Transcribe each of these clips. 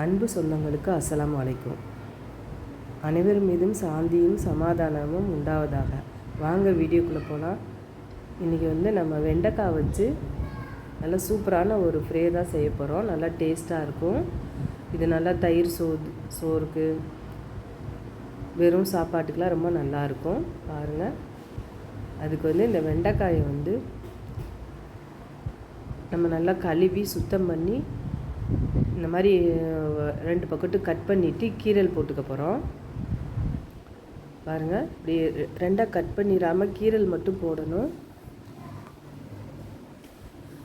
அன்பு சொந்தங்களுக்கு அஸ்லாம் வலைக்கும் அனைவர் மீதும் சாந்தியும் சமாதானமும் உண்டாவதாக. வாங்க வீடியோக்குள்ளே போனால் இன்றைக்கி வந்து நம்ம வெண்டைக்காய் வச்சு நல்லா சூப்பரான ஒரு ஃப்ரே தான் செய்ய போகிறோம் நல்லா டேஸ்ட்டாக இருக்கும். இது நல்லா தயிர் சோ சோறுக்கு வெறும் சாப்பாட்டுக்கெலாம் ரொம்ப நல்லாயிருக்கும் பாருங்கள் அதுக்கு வந்து இந்த வெண்டைக்காயை வந்து நம்ம நல்லா கழுவி சுத்தம் பண்ணி இந்த மாதிரி ரெண்டு பக்கத்து கட் பண்ணிவிட்டு கீரல் போட்டுக்க போகிறோம் பாருங்கள் இப்படி ரெண்டாக கட் பண்ணிடாமல் கீரல் மட்டும் போடணும்.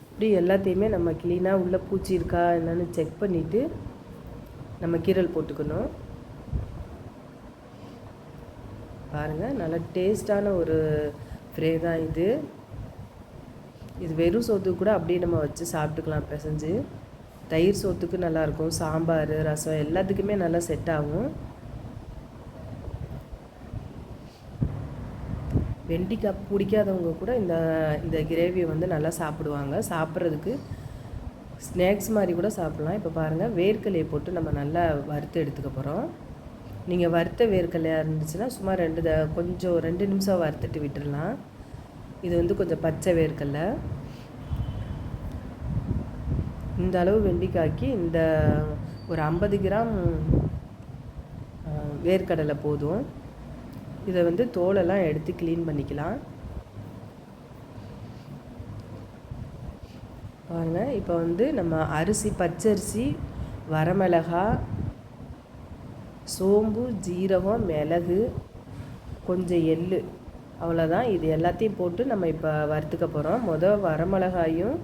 இப்படி எல்லாத்தையுமே நம்ம க்ளீனாக உள்ளே பூச்சி இருக்கா என்னென்னு செக் பண்ணிவிட்டு நம்ம கீரல் போட்டுக்கணும். பாருங்கள் நல்லா டேஸ்டான ஒரு ஃப்ரே தான் இது. இது வெறும் சோத்து கூட அப்படியே நம்ம வச்சு சாப்பிட்டுக்கலாம் பிசைஞ்சு. தயிர் சோத்துக்கு நல்லாயிருக்கும் சாம்பார் ரசம் எல்லாத்துக்குமே நல்லா செட் ஆகும். வெண்டிக்காய் பிடிக்காதவங்க கூட இந்த இந்த கிரேவியை வந்து நல்லா சாப்பிடுவாங்க. சாப்பிட்றதுக்கு ஸ்நாக்ஸ் மாதிரி கூட சாப்பிட்லாம். இப்போ பாருங்கள் வேர்க்கலையை போட்டு நம்ம நல்லா வறுத்து எடுத்துக்க போகிறோம் நீங்கள் வறுத்த வேர்க்கலையாக இருந்துச்சுன்னா சும்மா ரெண்டு த கொஞ்சம் ரெண்டு நிமிஷம் வறுத்துட்டு விட்டுடலாம் இது வந்து கொஞ்சம் பச்சை வேர்க்கலை இந்த அளவு வெண்டிக்காய்க்கு இந்த ஒரு ஐம்பது கிராம் வேர்க்கடலை போதும். இதை வந்து தோலெல்லாம் எடுத்து க்ளீன் பண்ணிக்கலாம். பாருங்க இப்போ வந்து நம்ம அரிசி பச்சரிசி வரமிளகா சோம்பு ஜீரகம் மிளகு கொஞ்சம் எள்ளு. அவ்வளோதான் இது எல்லாத்தையும் போட்டு நம்ம இப்போ வறுத்துக்க போகிறோம் மொதல் வரமிளகாயும்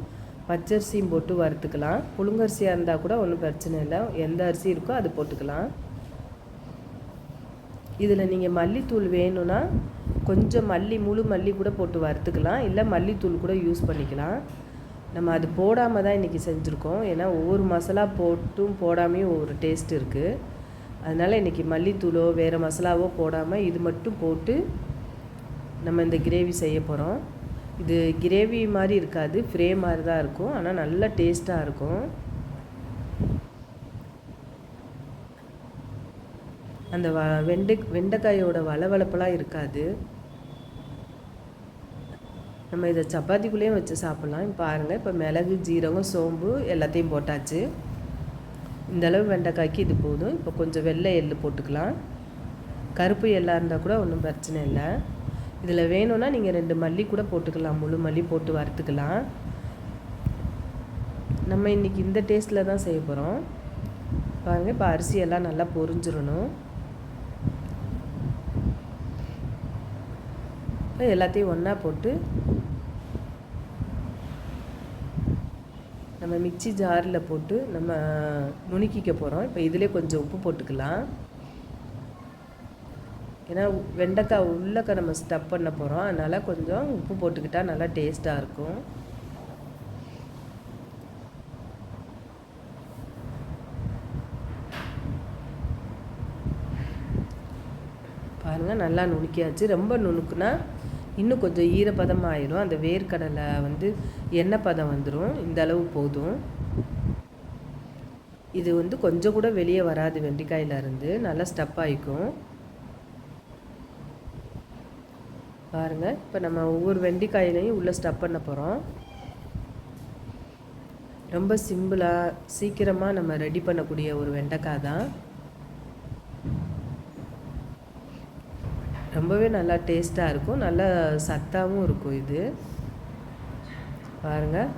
பச்சரிசியும் போட்டு வறுத்துக்கலாம். புழுங்கரிசியாக இருந்தால் கூட ஒன்றும் பிரச்சனை இல்லை. எந்த அரிசி இருக்கோ அது போட்டுக்கலாம். இதில் நீங்கள் மல்லித்தூள் வேணும்னா கொஞ்சம் மல்லி முழு மல்லி கூட போட்டு வறுத்துக்கலாம். இல்லை மல்லித்தூள் கூட யூஸ் பண்ணிக்கலாம். நம்ம அது போடாமல் தான் இன்றைக்கி செஞ்சுருக்கோம். ஏன்னா ஒவ்வொரு மசாலா போட்டும் போடாமையும் ஒவ்வொரு டேஸ்ட் இருக்குது அதனால் இன்றைக்கி மல்லித்தூளோ வேறு மசாலாவோ போடாமல் இது மட்டும் போட்டு நம்ம இந்த கிரேவி செய்ய போகிறோம் இது கிரேவி மாதிரி இருக்காது ஃப்ரே மாதிரி தான் இருக்கும் ஆனால் நல்ல டேஸ்ட்டாக இருக்கும். அந்த வ வெண்டை வெண்டைக்காயோட வளவளப்பெல்லாம் இருக்காது. நம்ம இதை சப்பாத்திக்குள்ளேயும் வச்சு சாப்பிட்லாம். இப்போ பாருங்கள் இப்போ மிளகு ஜீரகம் சோம்பு எல்லாத்தையும் போட்டாச்சு. இந்த அளவு வெண்டைக்காய்க்கு இது போதும். இப்போ கொஞ்சம் வெள்ளை எள்ளு போட்டுக்கலாம். கருப்பு எல்லாம் இருந்தால் கூட ஒன்றும் பிரச்சனை இல்லை. இதில் வேணும்னா நீங்கள் ரெண்டு மல்லி கூட போட்டுக்கலாம். முழு மல்லி போட்டு வறுத்துக்கலாம். நம்ம இன்றைக்கி இந்த டேஸ்ட்டில் தான் செய்ய போகிறோம் பாருங்க இப்போ அரிசியெல்லாம் நல்லா பொரிஞ்சிடணும். இப்போ எல்லாத்தையும் ஒன்றா போட்டு நம்ம மிக்சி ஜாரில் போட்டு நம்ம நுணுக்கிக்க போகிறோம் இப்போ இதிலே கொஞ்சம் உப்பு போட்டுக்கலாம். ஏன்னா வெண்டைக்காய் உள்ளக்க நம்ம ஸ்டப் பண்ண போகிறோம் அதனால் கொஞ்சம் உப்பு போட்டுக்கிட்டால் நல்லா டேஸ்ட்டாக இருக்கும். பாருங்கள் நல்லா நுணுக்கியாச்சு. ரொம்ப நுணுக்குனா இன்னும் கொஞ்சம் ஈரப்பதம் ஆயிரும் அந்த வேர்க்கடலை வந்து எண்ணெய் பதம் வந்துடும் இந்த அளவு போதும். இது வந்து கொஞ்சம் கூட வெளியே வராது வெண்டைக்காயிலருந்து நல்லா ஸ்டப் ஆகிக்கும் பாருங்கள் இப்போ நம்ம ஒவ்வொரு வெண்டைக்காயிலையும் உள்ளே ஸ்டப் பண்ண போகிறோம் ரொம்ப சிம்பிளாக சீக்கிரமாக நம்ம ரெடி பண்ணக்கூடிய ஒரு வெண்டைக்காய் தான். ரொம்பவே நல்லா டேஸ்ட்டாக இருக்கும். நல்லா சத்தாகவும் இருக்கும் இது. பாருங்கள்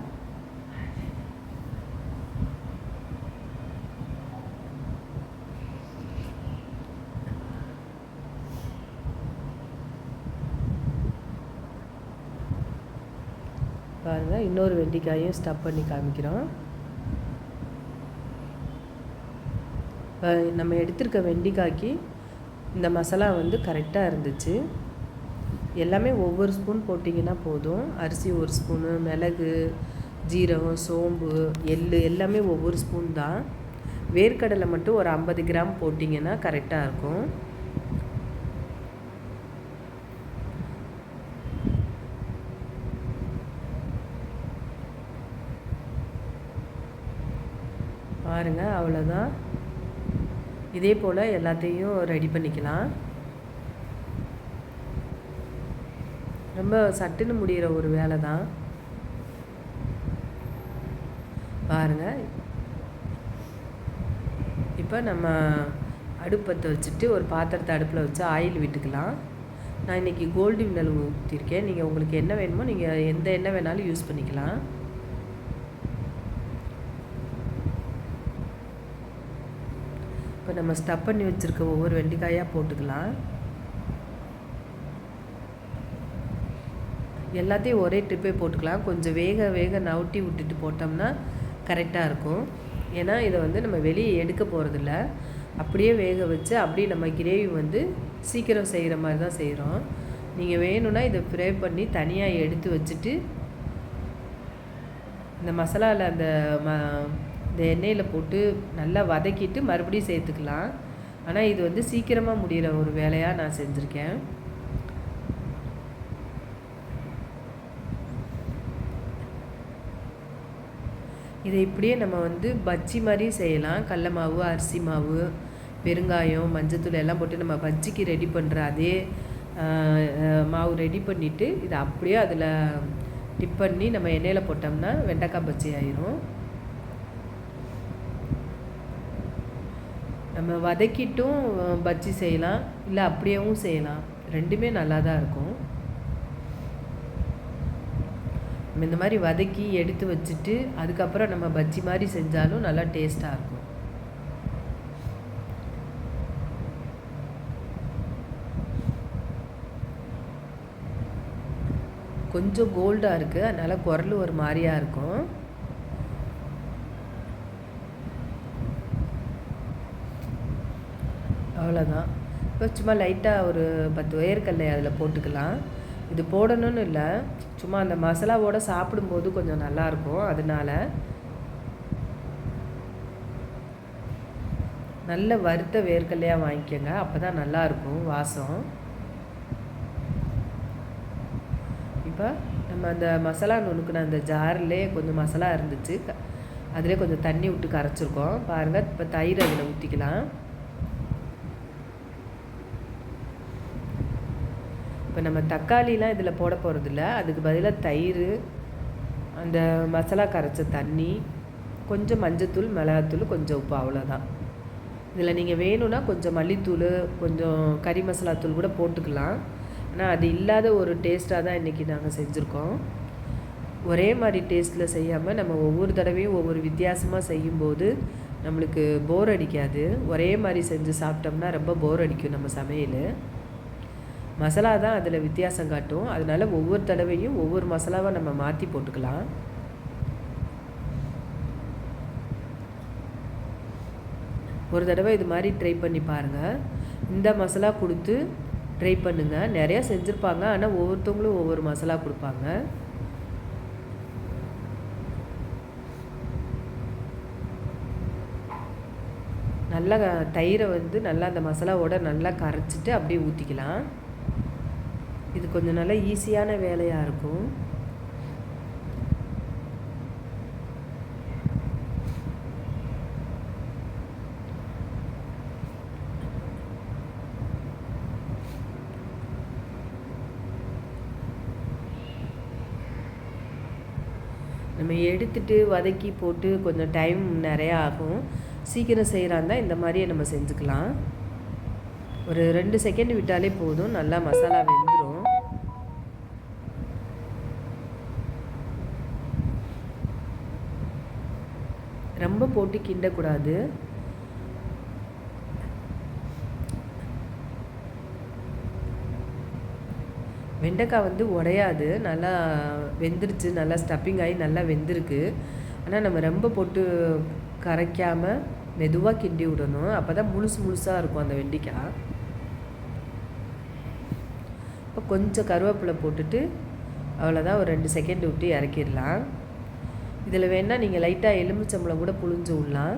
பாருங்கள் இன்னொரு வெண்டைக்காயும் ஸ்டப் பண்ணி காமிக்கிறோம். நம்ம எடுத்திருக்க வெண்டைக்காய்க்கு இந்த மசாலா வந்து கரெக்டாக இருந்துச்சு. எல்லாமே ஒவ்வொரு ஸ்பூன் போட்டிங்கன்னா போதும். அரிசி ஒரு ஸ்பூனு மிளகு ஜீரகம் சோம்பு எள் எல்லாமே ஒவ்வொரு ஸ்பூன் தான். வேர்க்கடலை மட்டும் ஒரு ஐம்பது கிராம் போட்டிங்கன்னா கரெக்டாக இருக்கும். பாருங்கள் அவ்வளோதான் இதே போல் எல்லாத்தையும் ரெடி பண்ணிக்கலாம். ரொம்ப சட்டுன்னு முடிகிற ஒரு வேலை தான். பாருங்கள் இப்போ நம்ம அடுப்பத்தை வச்சுட்டு ஒரு பாத்திரத்தை அடுப்பில் வச்சு ஆயில் விட்டுக்கலாம். நான் இன்றைக்கி கோல்டு வினல் ஊற்றிருக்கேன் நீங்கள் உங்களுக்கு என்ன வேணுமோ நீங்கள் எந்த எண்ணெய் வேணாலும் யூஸ் பண்ணிக்கலாம். இப்போ நம்ம ஸ்டப் பண்ணி வச்சுருக்க ஒவ்வொரு வெண்டிக்காயாக போட்டுக்கலாம். எல்லாத்தையும் ஒரே ட்ரிப்பே போட்டுக்கலாம். கொஞ்சம் வேக வேக நவுட்டி விட்டுட்டு போட்டோம்னா கரெக்டாக இருக்கும். ஏன்னா இதை வந்து நம்ம வெளியே எடுக்க போகிறதில்ல அப்படியே வேக வச்சு அப்படியே நம்ம கிரேவி வந்து சீக்கிரம் செய்கிற மாதிரி தான் செய்கிறோம் நீங்கள் வேணும்னா இதை ஃப்ரை பண்ணி தனியாக எடுத்து வச்சுட்டு இந்த மசாலாவில் அந்த ம இந்த எண்ணெயில் போட்டு நல்லா வதக்கிட்டு மறுபடியும் சேர்த்துக்கலாம். ஆனால் இது வந்து சீக்கிரமாக முடிகிற ஒரு வேலையாக நான் செஞ்சுருக்கேன். இதை இப்படியே நம்ம வந்து பஜ்ஜி மாதிரி செய்யலாம். கடல மாவு அரிசி மாவு பெருங்காயம் மஞ்சத்தூள் எல்லாம் போட்டு நம்ம பஜ்ஜிக்கு ரெடி பண்ணுற அதே மாவு ரெடி பண்ணிவிட்டு இதை அப்படியே அதில் டிப் பண்ணி நம்ம எண்ணெயில் போட்டோம்னா வெண்டைக்காய் பஜ்ஜி ஆயிரும். நம்ம வதக்கிட்டும் பஜ்ஜி செய்யலாம். இல்லை அப்படியேவும் செய்யலாம். ரெண்டுமே நல்லா தான் இருக்கும். நம்ம இந்த மாதிரி வதக்கி எடுத்து வச்சுட்டு அதுக்கப்புறம் நம்ம பஜ்ஜி மாதிரி செஞ்சாலும் நல்லா டேஸ்ட்டாக இருக்கும். கொஞ்சம் கோல்டாக இருக்குது அதனால் குரல் ஒரு மாதிரியாக இருக்கும். அவ்வளோதான் இப்போ சும்மா லைட்டாக ஒரு பத்து உயர்கல்லை அதில் போட்டுக்கலாம். இது போடணும்னு இல்லை. சும்மா அந்த மசாலாவோடு சாப்பிடும்போது கொஞ்சம் நல்லாயிருக்கும் அதனால நல்ல வறுத்த வேர்க்கல்லையாக வாங்கிக்கோங்க. அப்போ தான் நல்லாயிருக்கும் வாசம். இப்போ நம்ம அந்த மசாலா நுணுக்கின அந்த ஜார்லேயே கொஞ்சம் மசாலா இருந்துச்சு. அதிலே கொஞ்சம் தண்ணி விட்டு கரைச்சிருக்கோம். பாருங்கள் இப்போ தயிர் அதில் ஊற்றிக்கலாம் இப்போ நம்ம தக்காளிலாம் இதில் போட போகிறதில்ல அதுக்கு பதிலாக தயிர் அந்த மசாலா கரைச்ச தண்ணி கொஞ்சம் மஞ்சத்தூள் மிளகாத்தூள் கொஞ்சம் உப்பு அவ்வளோதான் இதில் நீங்கள் வேணும்னா கொஞ்சம் மல்லித்தூள் கொஞ்சம் கறி மசாலா தூள் கூட போட்டுக்கலாம். ஆனால் அது இல்லாத ஒரு டேஸ்ட்டாக தான் இன்றைக்கி நாங்கள் செஞ்சுருக்கோம். ஒரே மாதிரி டேஸ்ட்டில் செய்யாமல் நம்ம ஒவ்வொரு தடவையும் ஒவ்வொரு வித்தியாசமாக செய்யும்போது நம்மளுக்கு போர் அடிக்காது. ஒரே மாதிரி செஞ்சு சாப்பிட்டோம்னா ரொம்ப போர் அடிக்கும் நம்ம சமையல். மசாலா தான் அதில் வித்தியாசம் காட்டும். அதனால் ஒவ்வொரு தடவையும் ஒவ்வொரு மசாலாவை நம்ம மாற்றி போட்டுக்கலாம். ஒரு தடவை இது மாதிரி ட்ரை பண்ணி பாருங்கள் இந்த மசாலா கொடுத்து ட்ரை பண்ணுங்கள் நிறையா செஞ்சுருப்பாங்க. ஆனால் ஒவ்வொருத்தவங்களும் ஒவ்வொரு மசாலா கொடுப்பாங்க. நல்லா தயிரை வந்து நல்லா அந்த மசாலாவோட நல்லா கரைச்சிட்டு அப்படியே ஊற்றிக்கலாம் கொஞ்சம் நல்லா ஈஸியான வேலையாக இருக்கும். நம்ம எடுத்துட்டு வதக்கி போட்டு கொஞ்சம் டைம் நிறையா ஆகும். சீக்கிரம் செய்கிறாந்தா இந்த மாதிரியே நம்ம செஞ்சுக்கலாம். ஒரு ரெண்டு செகண்ட் விட்டாலே போதும். நல்லா மசாலா வெந்துடும் ரொம்ப போட்டு கிண்டக்கூடாது. வெண்டைக்காய் வந்து உடையாது. நல்லா வெந்துருச்சு. நல்லா ஸ்டப்பிங் ஆகி நல்லா வெந்திருக்கு. ஆனால் நம்ம ரொம்ப போட்டு கரைக்காமல் மெதுவாக கிண்டி விடணும். அப்போ தான் முழுசு முழுசாக இருக்கும் அந்த வெண்டைக்காய். இப்போ கொஞ்சம் கருவேப்பிலை போட்டுட்டு அவ்வளோதான் ஒரு ரெண்டு செகண்ட் விட்டு இறக்கிடலாம். இதில் வேணால் நீங்கள் லைட்டாக எலுமிச்சம்பளம் கூட புழிஞ்சு விடலாம்.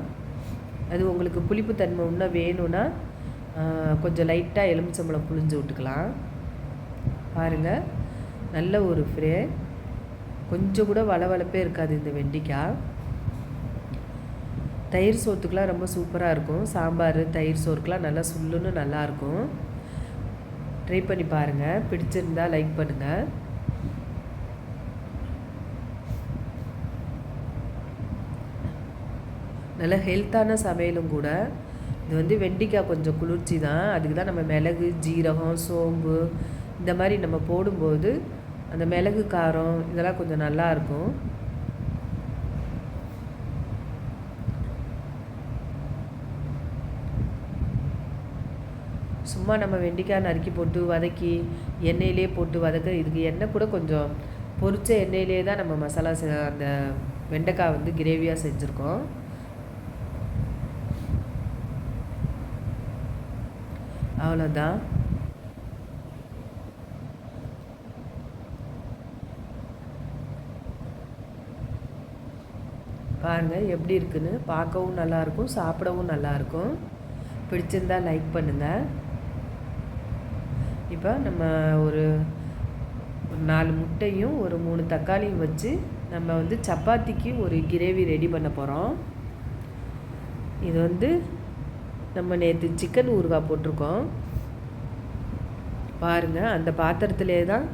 அது உங்களுக்கு புளிப்பு தன்மை இன்னும் வேணும்னா கொஞ்சம் லைட்டாக எலுமிச்சம்பளம் புழிஞ்சு விட்டுக்கலாம். பாருங்கள் நல்ல ஒரு ஃப்ரே. கொஞ்சம் கூட வளவளப்பே இருக்காது இந்த வெண்டிக்காய். தயிர் சோத்துக்கெலாம் ரொம்ப சூப்பராக இருக்கும். சாம்பார் தயிர் சோறுக்கெலாம் நல்லா சுல்லுன்னு நல்லாயிருக்கும் ட்ரை பண்ணி பாருங்கள் பிடிச்சிருந்தா லைக் பண்ணுங்கள் நல்ல ஹெல்த்தான சமையலும் கூட. இது வந்து வெண்டிக்காய் கொஞ்சம் குளிர்ச்சி தான். அதுக்கு தான் நம்ம மிளகு ஜீரகம் சோம்பு இந்த மாதிரி நம்ம போடும்போது அந்த மிளகு காரம் இதெல்லாம் கொஞ்சம் நல்லாயிருக்கும் சும்மா நம்ம வெண்டிக்காய் நறுக்கி போட்டு வதக்கி எண்ணெயிலே போட்டு வதக்க இதுக்கு எண்ணெய் கூட கொஞ்சம் பொரித்த எண்ணெயிலே தான் நம்ம மசாலா அந்த வெண்டைக்காய் வந்து கிரேவியாக செஞ்சுருக்கோம். அவ்வளோதான் பாருங்கள் எப்படி இருக்குன்னு. பார்க்கவும் நல்லாயிருக்கும் சாப்பிடவும் நல்லாயிருக்கும். பிடிச்சிருந்தா லைக் பண்ணுங்கள் இப்போ நம்ம ஒரு ஒரு நாலு முட்டையும் ஒரு மூணு தக்காளியும் வச்சு நம்ம வந்து சப்பாத்திக்கு ஒரு கிரேவி ரெடி பண்ண போகிறோம் இது வந்து நம்ம நேற்று சிக்கன் ஊறுகாய் போட்டிருக்கோம். பாருங்கள் அந்த பாத்திரத்திலே தான்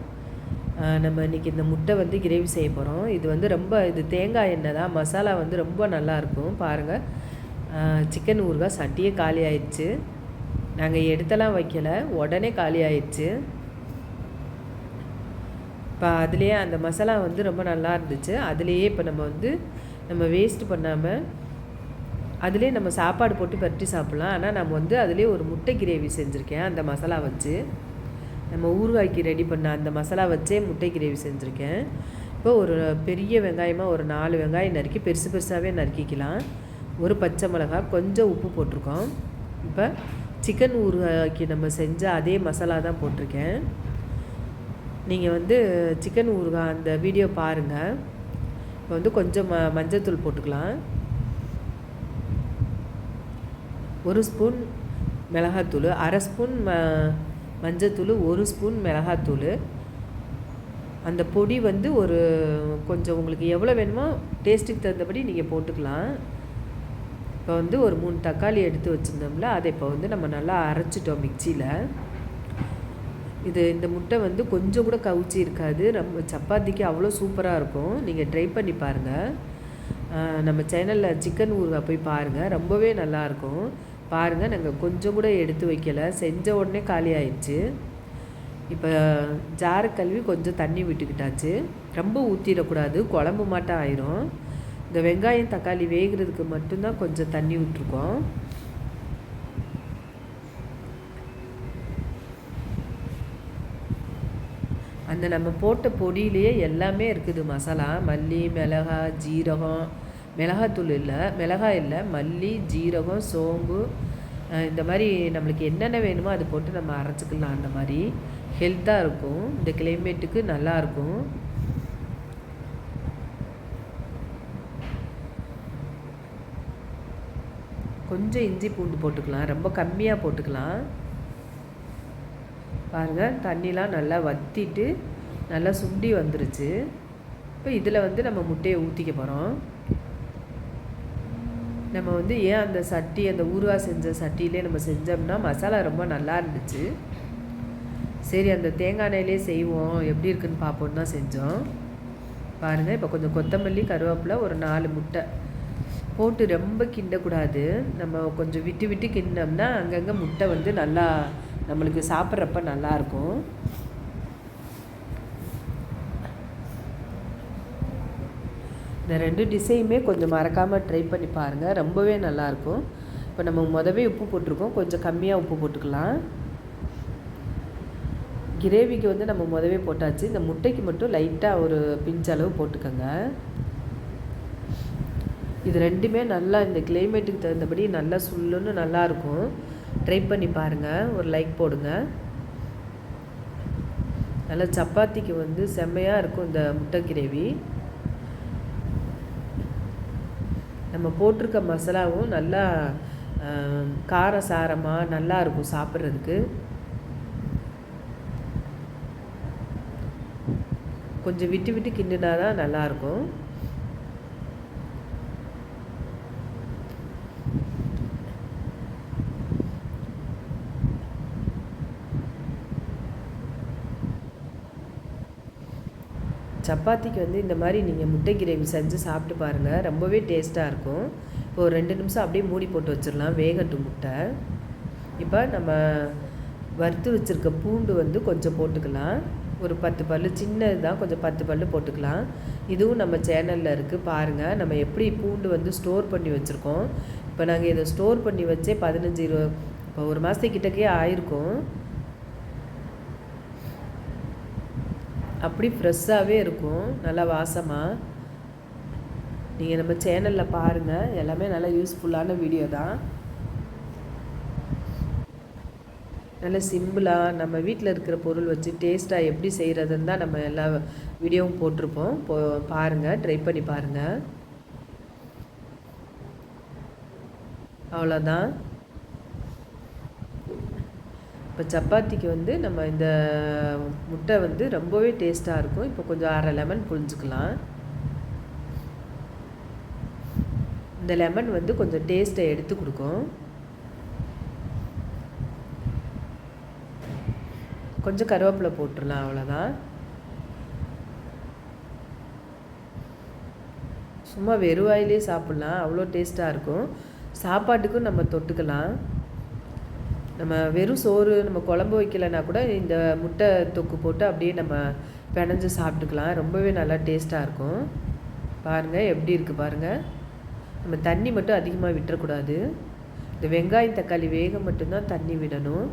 நம்ம இன்றைக்கி இந்த முட்டை வந்து கிரேவி செய்ய போகிறோம் இது வந்து ரொம்ப இது தேங்காய் எண்ணெய் தான். மசாலா வந்து ரொம்ப நல்லாயிருக்கும் பாருங்கள் சிக்கன் ஊறுகாய் சட்டியே காலி ஆயிடுச்சு. நாங்கள் எடுத்தலாம் வைக்கலை. உடனே காலி ஆயிடுச்சு. இப்போ அதுலேயே அந்த மசாலா வந்து ரொம்ப நல்லா இருந்துச்சு. அதுலேயே இப்போ நம்ம வந்து நம்ம வேஸ்ட் பண்ணாமல் அதுலேயே நம்ம சாப்பாடு போட்டு பரட்டி சாப்பிட்லாம். ஆனால் நம்ம வந்து அதுலேயே ஒரு முட்டை கிரேவி செஞ்சுருக்கேன். அந்த மசாலா வச்சு. நம்ம ஊறுகாய்க்கு ரெடி பண்ண அந்த மசாலா வச்சே முட்டை கிரேவி செஞ்சுருக்கேன். இப்போ ஒரு பெரிய வெங்காயமாக ஒரு நாலு வெங்காயம் நறுக்கி பெருசு பெருசாகவே நறுக்கிக்கலாம். ஒரு பச்சை மிளகாய் கொஞ்சம் உப்பு போட்டிருக்கோம். இப்போ சிக்கன் ஊறுகாய்க்கு நம்ம செஞ்ச அதே மசாலா தான் போட்டிருக்கேன். நீங்கள் வந்து சிக்கன் ஊறுகாய் அந்த வீடியோ பாருங்கள் இப்போ வந்து கொஞ்சம் ம மஞ்சத்தூள் போட்டுக்கலாம். ஒரு ஸ்பூன் மிளகாத்தூள் அரை ஸ்பூன் ம மஞ்சத்தூள் ஒரு ஸ்பூன் மிளகாத்தூள். அந்த பொடி வந்து ஒரு கொஞ்சம் உங்களுக்கு எவ்வளோ வேணுமோ டேஸ்ட்டுக்கு தகுந்தபடி நீங்கள் போட்டுக்கலாம். இப்போ வந்து ஒரு மூணு தக்காளி எடுத்து வச்சுருந்தோம்ல அதை இப்போ வந்து நம்ம நல்லா அரைச்சிட்டோம் மிக்சியில். இது இந்த முட்டை வந்து கொஞ்சம் கூட கவுச்சி இருக்காது. ரொம்ப சப்பாத்திக்கு அவ்வளோ சூப்பராக இருக்கும். நீங்கள் ட்ரை பண்ணி பாருங்கள் நம்ம சேனலில் சிக்கன் ஊறுகாய் போய் பாருங்கள் ரொம்பவே நல்லாயிருக்கும் பாருங்கள் நாங்கள் கொஞ்சம் கூட எடுத்து வைக்கலை. செஞ்ச உடனே காலி ஆயிடுச்சு. இப்போ ஜார கழுவி கொஞ்சம் தண்ணி விட்டுக்கிட்டாச்சு. ரொம்ப ஊற்றிடக்கூடாது குழம்பு மாட்டம் ஆயிரும். இந்த வெங்காயம் தக்காளி வேகிறதுக்கு மட்டும்தான் கொஞ்சம் தண்ணி விட்ருக்கோம் அந்த நம்ம போட்ட பொடியிலேயே எல்லாமே இருக்குது மசாலா. மல்லி மிளகா ஜீரகம் மிளகாத்தூள் இல்லை மிளகாய் இல்லை மல்லி ஜீரகம் சோம்பு இந்த மாதிரி நம்மளுக்கு என்னென்ன வேணுமோ அது போட்டு நம்ம அரைச்சிக்கலாம். அந்த மாதிரி ஹெல்த்தாக இருக்கும். இந்த கிளைமேட்டுக்கு நல்லாயிருக்கும் கொஞ்சம் இஞ்சி பூண்டு போட்டுக்கலாம். ரொம்ப கம்மியாக போட்டுக்கலாம். பாருங்கள் தண்ணிலாம் நல்லா வற்றிட்டு நல்லா சுண்டி வந்துருச்சு. இப்போ இதில் வந்து நம்ம முட்டையை ஊற்றிக்க போகிறோம் நம்ம வந்து ஏன் அந்த சட்டி அந்த ஊறுகா செஞ்ச சட்டியிலே நம்ம செஞ்சோம்னா மசாலா ரொம்ப நல்லா இருந்துச்சு. சரி அந்த தேங்காய் எண்ணெயிலே செய்வோம். எப்படி இருக்குன்னு பார்ப்போம் தான் செஞ்சோம். பாருங்கள் இப்போ கொஞ்சம் கொத்தமல்லி கருவேப்பிலை ஒரு நாலு முட்டை போட்டு ரொம்ப கிண்டக்கூடாது. நம்ம கொஞ்சம் விட்டு விட்டு கிண்டோம்னா அங்கங்கே முட்டை வந்து நல்லா நம்மளுக்கு சாப்பிட்றப்ப நல்லாயிருக்கும் இந்த ரெண்டு டிசைனுமே கொஞ்சம் மறக்காமல் ட்ரை பண்ணி பாருங்கள் ரொம்பவே நல்லாயிருக்கும். இப்போ நம்ம மொதவே உப்பு போட்டிருக்கோம். கொஞ்சம் கம்மியாக உப்பு போட்டுக்கலாம். கிரேவிக்கு வந்து நம்ம முதவே போட்டாச்சு. இந்த முட்டைக்கு மட்டும் லைட்டாக ஒரு பிஞ்ச் அளவு போட்டுக்கோங்க. இது ரெண்டுமே நல்லா இந்த கிளைமேட்டுக்கு தகுந்தபடி நல்லா சுல்லுன்னு நல்லாயிருக்கும். ட்ரை பண்ணி பாருங்கள் ஒரு லைக் போடுங்க. நல்லா சப்பாத்திக்கு வந்து செம்மையாக இருக்கும் இந்த முட்டை கிரேவி. நம்ம போட்டிருக்க மசாலாவும் நல்லா கார சாரமாக நல்லா இருக்கும் சாப்பிட்றதுக்கு. கொஞ்சம் விட்டு விட்டு கிண்டுனா தான் நல்லாயிருக்கும் சப்பாத்திக்கு வந்து இந்த மாதிரி நீங்கள் முட்டை கிரேவி செஞ்சு சாப்பிட்டு பாருங்கள் ரொம்பவே டேஸ்ட்டாக இருக்கும். இப்போ ஒரு ரெண்டு நிமிஷம் அப்படியே மூடி போட்டு வச்சிடலாம். வேகட்டும் முட்டை. இப்போ நம்ம வறுத்து வச்சுருக்க பூண்டு வந்து கொஞ்சம் போட்டுக்கலாம். ஒரு பத்து பல் சின்னது தான். கொஞ்சம் பத்து பல் போட்டுக்கலாம். இதுவும் நம்ம சேனலில் இருக்குது பாருங்கள் நம்ம எப்படி பூண்டு வந்து ஸ்டோர் பண்ணி வச்சுருக்கோம். இப்போ நாங்கள் இதை ஸ்டோர் பண்ணி வச்சே பதினஞ்சு இருபது இப்போ ஒரு மாதத்துக்கிட்டக்கே ஆயிருக்கும். அப்படி ஃப்ரெஷ்ஷாகவே இருக்கும். நல்லா வாசமாக நீங்கள் நம்ம சேனலில் பாருங்கள் எல்லாமே நல்லா யூஸ்ஃபுல்லான வீடியோ தான். நல்ல சிம்பிளாக நம்ம வீட்டில் இருக்கிற பொருள் வச்சு டேஸ்ட்டாக எப்படி செய்கிறதுன்னு தான் நம்ம எல்லா வீடியோவும் போட்டிருப்போம். போ பாருங்கள் ட்ரை பண்ணி பாருங்கள் அவ்வளோதான் இப்போ சப்பாத்திக்கு வந்து நம்ம இந்த முட்டை வந்து ரொம்பவே டேஸ்ட்டாக இருக்கும். இப்போ கொஞ்சம் அரை லெமன் புழிஞ்சுக்கலாம். இந்த லெமன் வந்து கொஞ்சம் டேஸ்ட்டை எடுத்து கொடுக்கும். கொஞ்சம் கருவேப்பிலை போட்டுடலாம் அவ்வளோதான் சும்மா வெறுவாயிலே சாப்பிட்லாம். அவ்வளோ டேஸ்ட்டாக இருக்கும். சாப்பாட்டுக்கும் நம்ம தொட்டுக்கலாம். நம்ம வெறும் சோறு நம்ம குழம்பு வைக்கலைன்னா கூட இந்த முட்டை தொக்கு போட்டு அப்படியே நம்ம பிணைஞ்சு சாப்பிட்டுக்கலாம். ரொம்பவே நல்லா டேஸ்ட்டாக இருக்கும். பாருங்கள் எப்படி இருக்குது பாருங்கள் நம்ம தண்ணி மட்டும் அதிகமாக விட்டுறக்கூடாது. இந்த வெங்காயம் தக்காளி வேக மட்டும்தான் தண்ணி விடணும்.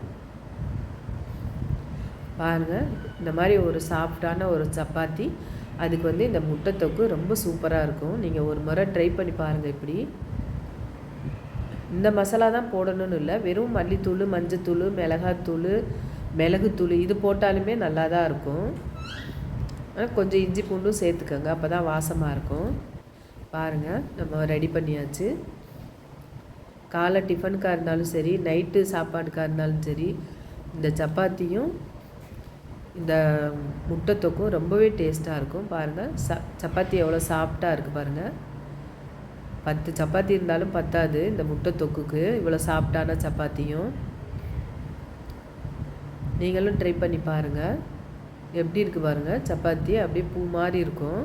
பாருங்கள் இந்த மாதிரி ஒரு சாஃப்டான ஒரு சப்பாத்தி. அதுக்கு வந்து இந்த முட்டை தொக்கு ரொம்ப சூப்பராக இருக்கும். நீங்கள் ஒரு முறை ட்ரை பண்ணி பாருங்கள் இப்படி. இந்த மசாலா தான் போடணும்னு இல்லை. வெறும் மல்லித்தூள் மஞ்சத்தூள் மிளகாத்தூள் மிளகுத்தூள் இது போட்டாலுமே நல்லா தான் இருக்கும். ஆனால் கொஞ்சம் இஞ்சி பூண்டும் சேர்த்துக்கோங்க. அப்போ தான் வாசமாக இருக்கும். பாருங்கள் நம்ம ரெடி பண்ணியாச்சு. காலை டிஃபனுக்காக இருந்தாலும் சரி நைட்டு சாப்பாடுக்காக இருந்தாலும் சரி இந்த சப்பாத்தியும் இந்த முட்டை தொக்கும் ரொம்பவே டேஸ்ட்டாக இருக்கும். பாருங்கள் ச சப்பாத்தி எவ்வளோ சாஃப்டாக இருக்குது பாருங்கள் பத்து சப்பாத்தி இருந்தாலும் பத்தாது இந்த முட்டை தொக்குக்கு. இவ்வளோ சாப்பிட்டான சப்பாத்தியும். நீங்களும் ட்ரை பண்ணி பாருங்கள் எப்படி இருக்குது பாருங்கள் சப்பாத்தி அப்படியே பூ மாதிரி இருக்கும்.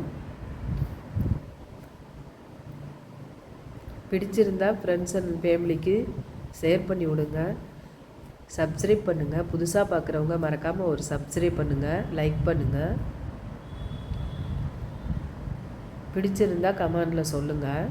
பிடிச்சிருந்தா ஃப்ரெண்ட்ஸ் அண்ட் ஃபேமிலிக்கு ஷேர் பண்ணி விடுங்க. சப்ஸ்கிரைப் பண்ணுங்கள் புதுசாக பார்க்குறவங்க மறக்காமல் ஒரு சப்ஸ்கிரைப் பண்ணுங்கள் லைக் பண்ணுங்கள் பிடிச்சிருந்தா கமெண்டில் சொல்லுங்கள்